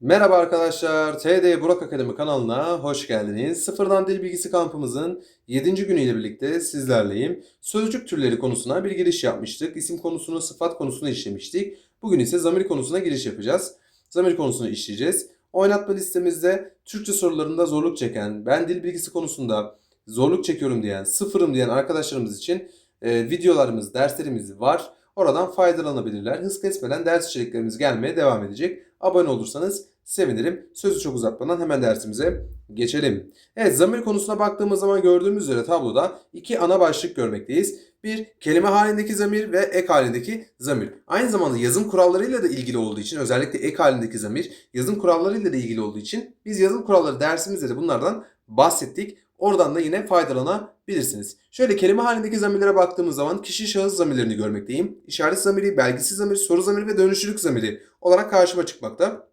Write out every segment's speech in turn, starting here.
Merhaba arkadaşlar, TD Burak Akademi kanalına hoş geldiniz. Sıfırdan Dil Bilgisi kampımızın 7. günüyle birlikte sizlerleyim. Sözcük türleri konusuna bir giriş yapmıştık. İsim konusunu, sıfat konusunu işlemiştik. Bugün ise zamir konusuna giriş yapacağız. Zamir konusunu işleyeceğiz. Oynatma listemizde Türkçe sorularında zorluk çeken, ben dil bilgisi konusunda zorluk çekiyorum diyen, sıfırım diyen arkadaşlarımız için e, videolarımız, derslerimiz var. Oradan faydalanabilirler. Hız kesmeden ders içeriklerimiz gelmeye devam edecek. Abone olursanız sevinirim. Sözü çok uzatmadan hemen dersimize geçelim. Evet zamir konusuna baktığımız zaman gördüğümüz üzere tabloda iki ana başlık görmekteyiz. Bir kelime halindeki zamir ve ek halindeki zamir. Aynı zamanda yazım kurallarıyla da ilgili olduğu için özellikle ek halindeki zamir yazım kurallarıyla da ilgili olduğu için biz yazım kuralları dersimizde de bunlardan bahsettik. Oradan da yine faydalanabilirsiniz. Şöyle kelime halindeki zamirlere baktığımız zaman kişi şahıs zamirlerini görmekteyim. İşaret zamiri, belgisiz zamir, soru zamiri ve dönüşlülük zamiri olarak karşıma çıkmakta.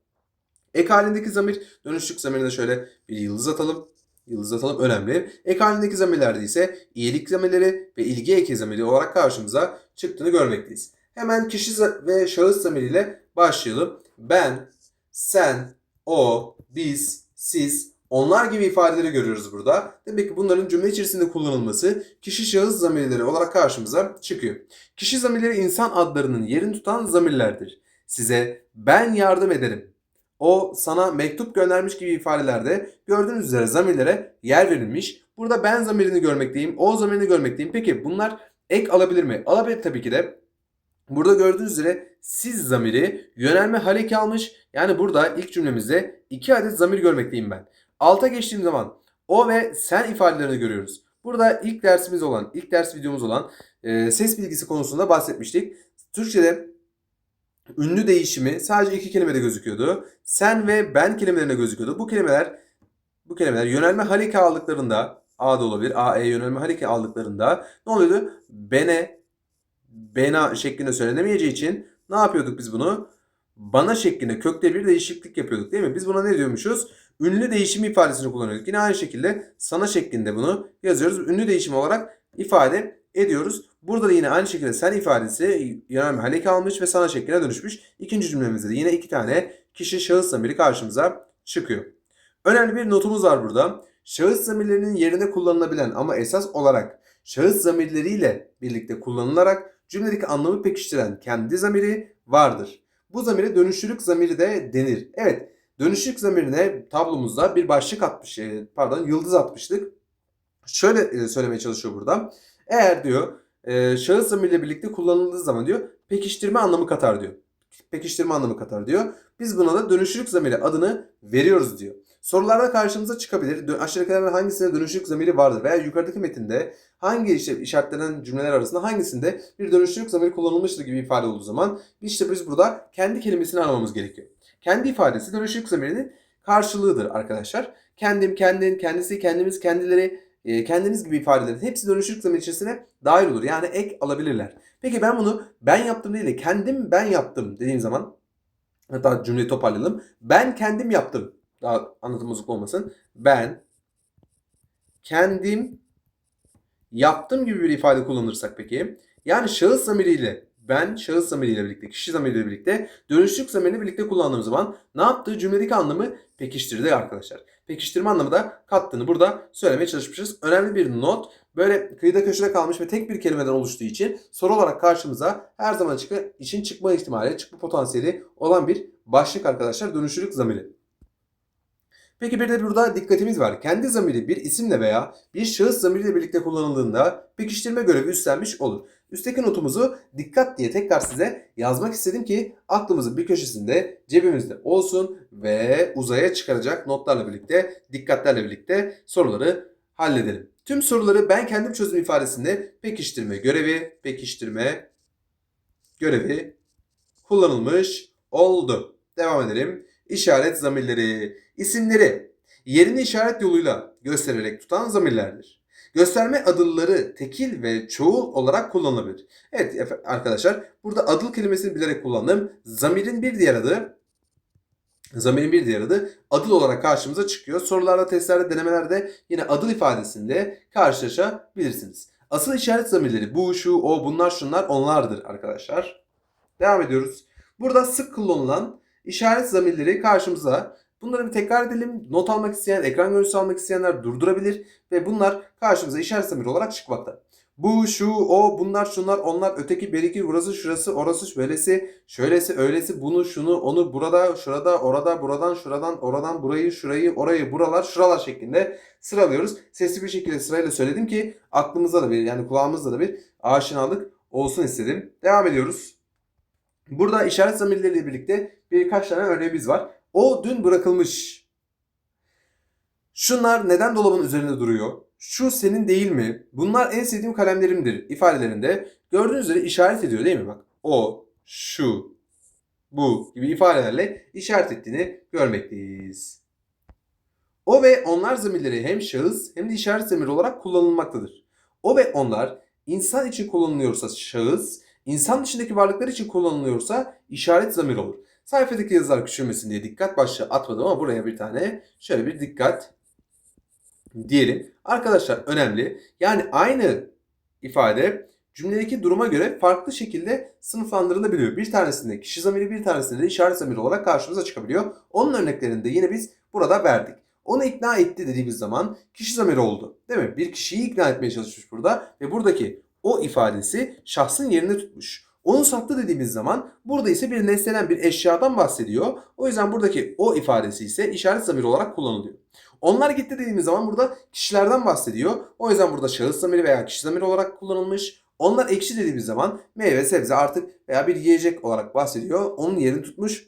Ek halindeki zamir, dönüşlük zamirine şöyle bir yıldız atalım. Yıldız atalım önemli. Ek halindeki zamirlerde ise iyilik zamirleri ve ilgi eki zamiri olarak karşımıza çıktığını görmekteyiz. Hemen kişi ve şahıs zamiriyle başlayalım. Ben, sen, o, biz, siz, onlar gibi ifadeleri görüyoruz burada. Demek ki bunların cümle içerisinde kullanılması kişi şahıs zamirleri olarak karşımıza çıkıyor. Kişi zamirleri insan adlarının yerini tutan zamirlerdir. Size ben yardım ederim. O sana mektup göndermiş gibi ifadelerde gördüğünüz üzere zamirlere yer verilmiş. Burada ben zamirini görmekteyim, o zamirini görmekteyim. Peki bunlar ek alabilir mi? Alabilir tabii ki de. Burada gördüğünüz üzere siz zamiri yönelme haleki almış. Yani burada ilk cümlemizde iki adet zamir görmekteyim ben. Alta geçtiğim zaman o ve sen ifadelerini görüyoruz. Burada ilk dersimiz olan, ilk ders videomuz olan e, ses bilgisi konusunda bahsetmiştik. Türkçe'de ünlü değişimi sadece iki kelimede gözüküyordu. Sen ve ben kelimelerine gözüküyordu. Bu kelimeler bu kelimeler yönelme haleki aldıklarında A da olabilir. A, E yönelme haleki aldıklarında ne oluyordu? Bene, bena şeklinde söylenemeyeceği için ne yapıyorduk biz bunu? Bana şeklinde kökte bir değişiklik yapıyorduk değil mi? Biz buna ne diyormuşuz? Ünlü değişim ifadesini kullanıyorduk. Yine aynı şekilde sana şeklinde bunu yazıyoruz. Ünlü değişim olarak ifade ediyoruz. Burada da yine aynı şekilde sen ifadesi yönelme haleki almış ve sana şekline dönüşmüş. İkinci cümlemizde de yine iki tane kişi şahıs zamiri karşımıza çıkıyor. Önemli bir notumuz var burada. Şahıs zamirlerinin yerine kullanılabilen ama esas olarak şahıs zamirleriyle birlikte kullanılarak cümledeki anlamı pekiştiren kendi zamiri vardır. Bu zamire dönüşlülük zamiri de denir. Evet, dönüşlülük zamirine tablomuzda bir başlık atmış, e, pardon yıldız atmıştık. Şöyle e, söylemeye çalışıyor burada. Eğer diyor e, şahıs zamirle birlikte kullanıldığı zaman diyor pekiştirme anlamı katar diyor. Pekiştirme anlamı katar diyor. Biz buna da dönüşlülük zamiri adını veriyoruz diyor. Sorularda karşımıza çıkabilir. Aşağıdakilerden hangisinde dönüşlülük zamiri vardır veya yukarıdaki metinde hangi işte işaretlenen cümleler arasında hangisinde bir dönüşlülük zamiri kullanılmıştır gibi ifade olduğu zaman işte biz burada kendi kelimesini aramamız gerekiyor. Kendi ifadesi dönüşlülük zamirinin karşılığıdır arkadaşlar. Kendim, kendin, kendisi, kendimiz, kendileri, e, kendiniz gibi ifadelerin hepsi dönüşlülük zamiri içerisine dahil olur. Yani ek alabilirler. Peki ben bunu ben yaptım değil de kendim ben yaptım dediğim zaman hatta cümleyi toparlayalım. Ben kendim yaptım. Daha anlatım bozuk olmasın. Ben kendim yaptım gibi bir ifade kullanırsak peki yani şahıs zamiriyle ben şahıs zamiriyle birlikte, kişi zamiriyle birlikte dönüşlük zamirini birlikte kullandığım zaman ne yaptığı cümledeki anlamı pekiştirdi arkadaşlar. Pekiştirme anlamı da kattığını burada söylemeye çalışmışız. Önemli bir not. Böyle kıyıda köşede kalmış ve tek bir kelimeden oluştuğu için soru olarak karşımıza her zaman çıkı, için çıkma ihtimali, çıkma potansiyeli olan bir başlık arkadaşlar dönüşlülük zamiri. Peki bir de burada dikkatimiz var. Kendi zamiri bir isimle veya bir şahıs zamiriyle birlikte kullanıldığında pekiştirme görevi üstlenmiş olur. Üstteki notumuzu dikkat diye tekrar size yazmak istedim ki aklımızın bir köşesinde cebimizde olsun ve uzaya çıkaracak notlarla birlikte, dikkatlerle birlikte soruları halledelim. Tüm soruları ben kendim çözüm ifadesinde pekiştirme görevi, pekiştirme görevi kullanılmış oldu. Devam edelim. İşaret zamirleri, isimleri yerini işaret yoluyla göstererek tutan zamirlerdir. Gösterme adılları tekil ve çoğul olarak kullanılabilir. Evet arkadaşlar burada adıl kelimesini bilerek kullandım. Zamirin bir diğer adı Zamirin bir diğer adı adıl olarak karşımıza çıkıyor. Sorularda, testlerde, denemelerde yine adıl ifadesinde karşılaşabilirsiniz. Asıl işaret zamirleri bu, şu, o, bunlar, şunlar, onlardır arkadaşlar. Devam ediyoruz. Burada sık kullanılan işaret zamirleri karşımıza. Bunları bir tekrar edelim. Not almak isteyen, ekran görüntüsü almak isteyenler durdurabilir ve bunlar karşımıza işaret zamiri olarak çıkmakta. Bu, şu, o, bunlar, şunlar, onlar, öteki, beriki, burası, şurası, orası, böylesi, şöylesi, öylesi, bunu, şunu, onu, burada, şurada, orada, buradan, şuradan, oradan, burayı, şurayı, orayı, buralar, şuralar şeklinde sıralıyoruz. Sesli bir şekilde sırayla söyledim ki aklımızda da bir yani kulağımızda da bir aşinalık olsun istedim. Devam ediyoruz. Burada işaret zamirleriyle birlikte birkaç tane örneğimiz var. O dün bırakılmış. Şunlar neden dolabın üzerinde duruyor? Şu senin değil mi? Bunlar en sevdiğim kalemlerimdir ifadelerinde gördüğünüz üzere işaret ediyor değil mi? Bak o, şu, bu gibi ifadelerle işaret ettiğini görmekteyiz. O ve onlar zamirleri hem şahıs hem de işaret zamiri olarak kullanılmaktadır. O ve onlar insan için kullanılıyorsa şahıs, insan dışındaki varlıklar için kullanılıyorsa işaret zamir olur. Sayfadaki yazılar küçülmesin diye dikkat başlığı atmadım ama buraya bir tane şöyle bir dikkat diyelim. Arkadaşlar önemli. Yani aynı ifade cümledeki duruma göre farklı şekilde sınıflandırılabiliyor. Bir tanesinde kişi zamiri bir tanesinde de işaret zamiri olarak karşımıza çıkabiliyor. Onun örneklerini de yine biz burada verdik. Onu ikna etti dediğimiz zaman kişi zamiri oldu. Değil mi? Bir kişiyi ikna etmeye çalışmış burada ve buradaki o ifadesi şahsın yerini tutmuş. Onu sattı dediğimiz zaman burada ise bir nesneden bir eşyadan bahsediyor. O yüzden buradaki o ifadesi ise işaret zamiri olarak kullanılıyor. Onlar gitti dediğimiz zaman burada kişilerden bahsediyor. O yüzden burada şahıs zamiri veya kişi zamiri olarak kullanılmış. Onlar ekşi dediğimiz zaman meyve, sebze artık veya bir yiyecek olarak bahsediyor. Onun yerini tutmuş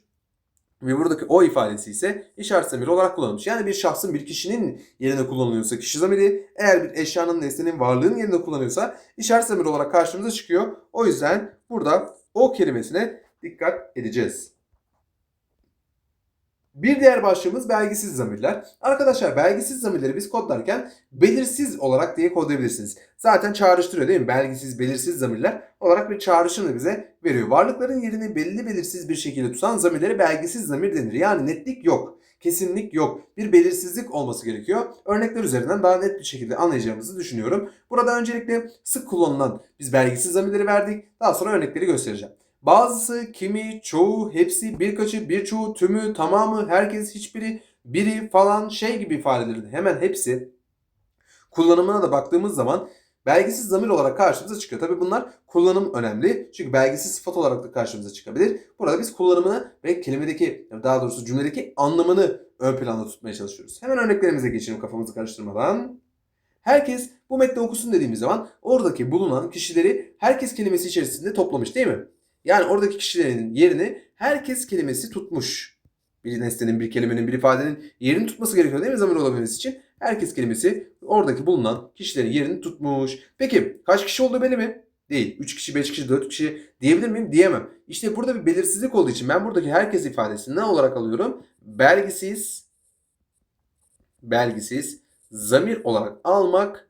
ve buradaki o ifadesi ise işaret zamiri olarak kullanılmış. Yani bir şahsın bir kişinin yerine kullanılıyorsa kişi zamiri, eğer bir eşyanın nesnenin varlığının yerine kullanıyorsa işaret zamiri olarak karşımıza çıkıyor. O yüzden burada o kelimesine dikkat edeceğiz. Bir diğer başlığımız belgisiz zamirler. Arkadaşlar belgisiz zamirleri biz kodlarken belirsiz olarak diye kodlayabilirsiniz. Zaten çağrıştırıyor değil mi? Belgisiz, belirsiz zamirler olarak bir çağrışımı bize veriyor. Varlıkların yerini belli belirsiz bir şekilde tutan zamirlere belgisiz zamir denir. Yani netlik yok, kesinlik yok. Bir belirsizlik olması gerekiyor. Örnekler üzerinden daha net bir şekilde anlayacağımızı düşünüyorum. Burada öncelikle sık kullanılan biz belgisiz zamirleri verdik. Daha sonra örnekleri göstereceğim. Bazısı, kimi, çoğu, hepsi, birkaçı, birçoğu, tümü, tamamı, herkes, hiçbiri, biri falan şey gibi ifadelerin hemen hepsi kullanımına da baktığımız zaman belgisiz zamir olarak karşımıza çıkıyor. Tabi bunlar kullanım önemli. Çünkü belgisiz sıfat olarak da karşımıza çıkabilir. Burada biz kullanımını ve kelimedeki daha doğrusu cümledeki anlamını ön planda tutmaya çalışıyoruz. Hemen örneklerimize geçelim kafamızı karıştırmadan. Herkes bu metni okusun dediğimiz zaman oradaki bulunan kişileri herkes kelimesi içerisinde toplamış değil mi? Yani oradaki kişilerin yerini herkes kelimesi tutmuş. Bir nesnenin, bir kelimenin, bir ifadenin yerini tutması gerekiyor değil mi zamir olabilmesi için? Herkes kelimesi oradaki bulunan kişilerin yerini tutmuş. Peki kaç kişi olduğu belli mi? Değil. 3 kişi, 5 kişi, 4 kişi diyebilir miyim? Diyemem. İşte burada bir belirsizlik olduğu için ben buradaki herkes ifadesini ne olarak alıyorum? Belgisiz, belgisiz, zamir olarak almak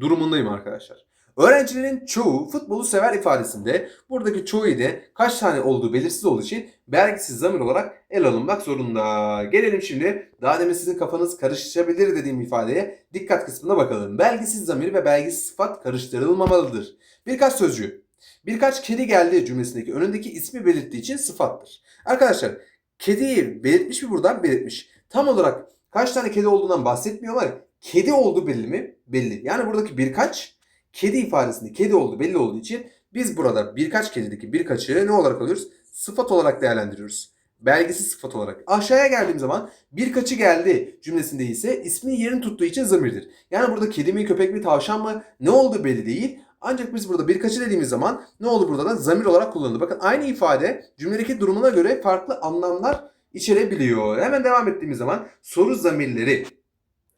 durumundayım arkadaşlar. Öğrencilerin çoğu futbolu sever ifadesinde buradaki çoğu ile kaç tane olduğu belirsiz olduğu için belgisiz zamir olarak el alınmak zorunda. Gelelim şimdi daha demin sizin kafanız karışabilir dediğim ifadeye dikkat kısmına bakalım. Belgisiz zamir ve belgisiz sıfat karıştırılmamalıdır. Birkaç sözcüğü. Birkaç kedi geldi cümlesindeki önündeki ismi belirttiği için sıfattır. Arkadaşlar kediyi belirtmiş mi buradan belirtmiş. Tam olarak kaç tane kedi olduğundan bahsetmiyor ama kedi olduğu belli mi? Belli. Yani buradaki birkaç kedi ifadesinde kedi olduğu belli olduğu için biz burada birkaç kedideki birkaçı ne olarak alıyoruz? Sıfat olarak değerlendiriyoruz. Belgesiz sıfat olarak. Aşağıya geldiğim zaman birkaçı geldi cümlesinde ise ismi yerini tuttuğu için zamirdir. Yani burada kedi mi, köpek mi, tavşan mı ne olduğu belli değil. Ancak biz burada birkaçı dediğimiz zaman ne oldu burada da zamir olarak kullanıldı. Bakın aynı ifade cümledeki durumuna göre farklı anlamlar içerebiliyor. Hemen devam ettiğimiz zaman soru zamirleri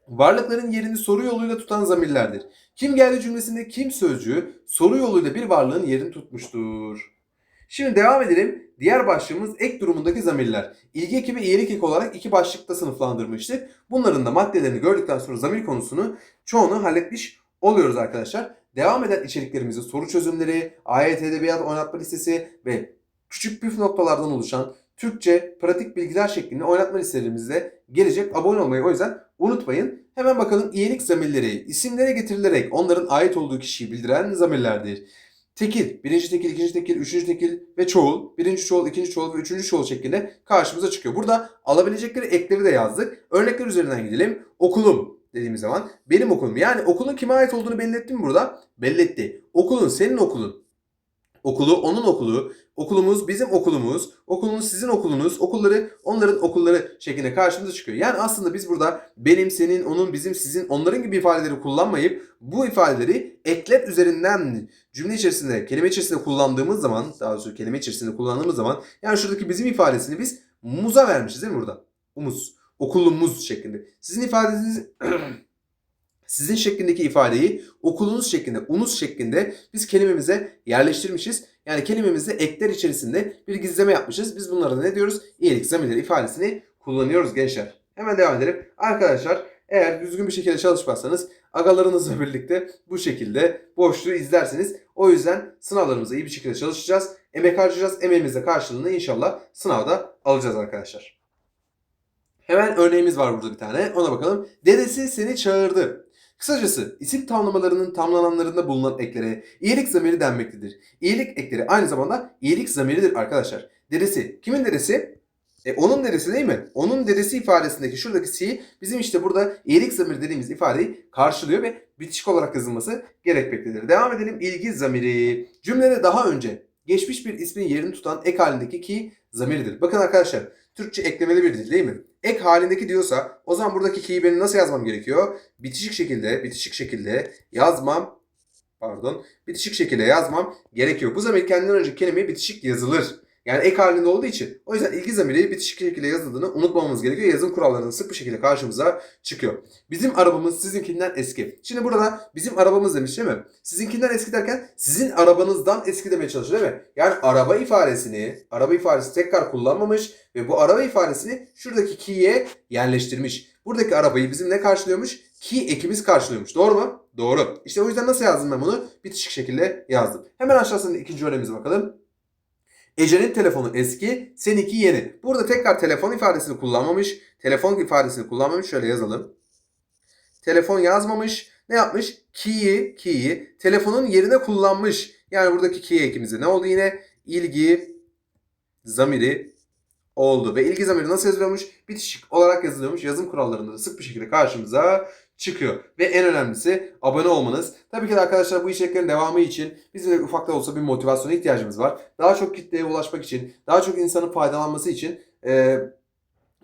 varlıkların yerini soru yoluyla tutan zamirlerdir. Kim geldi cümlesinde kim sözcüğü soru yoluyla bir varlığın yerini tutmuştur. Şimdi devam edelim. Diğer başlığımız ek durumundaki zamirler. İlgi eki ve iyilik eki olarak iki başlıkta sınıflandırmıştık. Bunların da maddelerini gördükten sonra zamir konusunu çoğunu halletmiş oluyoruz arkadaşlar. Devam eden içeriklerimizi soru çözümleri, AYT Edebiyat oynatma listesi ve küçük püf noktalardan oluşan Türkçe pratik bilgiler şeklinde oynatma listelerimizde gelecek. Abone olmayı o yüzden unutmayın. Hemen bakalım iyilik zamirleri isimlere getirilerek onların ait olduğu kişiyi bildiren zamirlerdir. tekil, birinci tekil, ikinci tekil, üçüncü tekil ve çoğul, birinci çoğul, ikinci çoğul ve üçüncü çoğul şeklinde karşımıza çıkıyor. Burada alabilecekleri ekleri de yazdık. Örnekler üzerinden gidelim. Okulum dediğimiz zaman benim okulum. Yani okulun kime ait olduğunu belli etti burada? Belli etti. Okulun senin okulun. Okulu onun okulu, okulumuz bizim okulumuz, okulunuz sizin okulunuz, okulları onların okulları şeklinde karşımıza çıkıyor. Yani aslında biz burada benim, senin, onun, bizim, sizin, onların gibi ifadeleri kullanmayıp bu ifadeleri ekler üzerinden cümle içerisinde, kelime içerisinde kullandığımız zaman, daha doğrusu kelime içerisinde kullandığımız zaman yani şuradaki bizim ifadesini biz muza vermişiz değil mi burada? Umuz, okulumuz şeklinde. Sizin ifadeniz sizin şeklindeki ifadeyi okulunuz şeklinde, unuz şeklinde biz kelimemize yerleştirmişiz. Yani kelimemizde ekler içerisinde bir gizleme yapmışız. Biz bunlara ne diyoruz? İyilik zamirleri ifadesini kullanıyoruz gençler. Hemen devam edelim. Arkadaşlar eğer düzgün bir şekilde çalışmazsanız agalarınızla birlikte bu şekilde boşluğu izlersiniz. O yüzden sınavlarımıza iyi bir şekilde çalışacağız. Emek harcayacağız. Emeğimizde karşılığını inşallah sınavda alacağız arkadaşlar. Hemen örneğimiz var burada bir tane. Ona bakalım. Dedesi seni çağırdı. Kısacası isim tamlamalarının tamlananlarında bulunan eklere iyilik zamiri denmektedir. İyilik ekleri aynı zamanda iyilik zamiridir arkadaşlar. Dedesi. Kimin dedesi? E, onun dedesi değil mi? Onun dedesi ifadesindeki şuradaki si bizim işte burada iyilik zamiri dediğimiz ifadeyi karşılıyor ve bitişik olarak yazılması gerekmektedir. Devam edelim. İlgi zamiri. Cümlede daha önce geçmiş bir ismin yerini tutan ek halindeki ki zamiridir. Bakın arkadaşlar Türkçe eklemeli bir dil değil mi? Ek halindeki diyorsa o zaman buradaki ki'yi nasıl yazmam gerekiyor? Bitişik şekilde, bitişik şekilde yazmam pardon, bitişik şekilde yazmam gerekiyor. Bu zamir kendinden önce kelime bitişik yazılır. Yani ek halinde olduğu için. O yüzden ilgi zamiri bitişik şekilde yazıldığını unutmamamız gerekiyor. Yazım kurallarında sık bir şekilde karşımıza çıkıyor. Bizim arabamız sizinkinden eski. Şimdi burada bizim arabamız demiş değil mi? Sizinkinden eski derken sizin arabanızdan eski demeye çalışıyor değil mi? Yani araba ifadesini, araba ifadesi tekrar kullanmamış ve bu araba ifadesini şuradaki ki'ye yerleştirmiş. Buradaki arabayı bizim ne karşılıyormuş? Ki ekimiz karşılıyormuş. Doğru mu? Doğru. İşte o yüzden nasıl yazdım ben bunu? Bitişik şekilde yazdım. Hemen aşağısında ikinci örneğimize bakalım. Ece'nin telefonu eski, seninki yeni. Burada tekrar telefon ifadesini kullanmamış. Telefon ifadesini kullanmamış. Şöyle yazalım. Telefon yazmamış. Ne yapmış? Ki'yi, ki'yi telefonun yerine kullanmış. Yani buradaki ki ekimizde ne oldu yine? İlgi zamiri oldu. Ve ilgi zamiri nasıl yazılıyormuş? Bitişik olarak yazılıyormuş. Yazım kurallarında da sık bir şekilde karşımıza çıkıyor. Ve en önemlisi abone olmanız. Tabii ki de arkadaşlar bu içeriklerin devamı için bizim de ufak da olsa bir motivasyona ihtiyacımız var. Daha çok kitleye ulaşmak için, daha çok insanın faydalanması için e,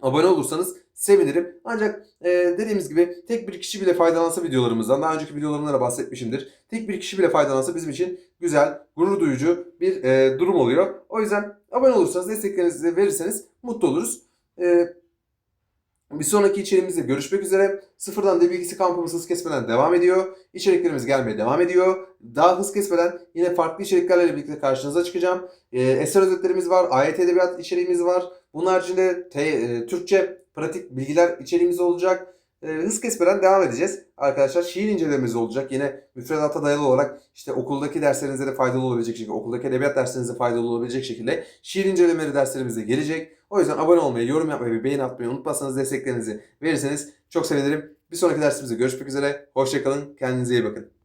abone olursanız sevinirim. Ancak e, dediğimiz gibi tek bir kişi bile faydalansa videolarımızdan, daha önceki videolarımda da bahsetmişimdir. Tek bir kişi bile faydalansa bizim için güzel, gurur duyucu bir e, durum oluyor. O yüzden abone olursanız, desteklerinizi verirseniz mutlu oluruz. E, bir sonraki içeriğimizde görüşmek üzere. Sıfırdan dil bilgisi kampımız hız kesmeden devam ediyor. İçeriklerimiz gelmeye devam ediyor. Daha hız kesmeden yine farklı içeriklerle birlikte karşınıza çıkacağım. E, eser özetlerimiz var, ayet edebiyat içeriğimiz var. Bunun haricinde te, e, Türkçe pratik bilgiler içeriğimiz olacak. E, hız kesmeden devam edeceğiz. Arkadaşlar şiir incelememiz olacak. Yine müfredata dayalı olarak işte okuldaki derslerinize de faydalı olabilecek şekilde, okuldaki edebiyat derslerinize faydalı olabilecek şekilde şiir incelemeleri derslerimiz de gelecek. O yüzden abone olmayı, yorum yapmayı ve beğeni atmayı unutmazsanız desteklerinizi verirseniz çok sevinirim. Bir sonraki dersimizde görüşmek üzere. Hoşçakalın. Kendinize iyi bakın.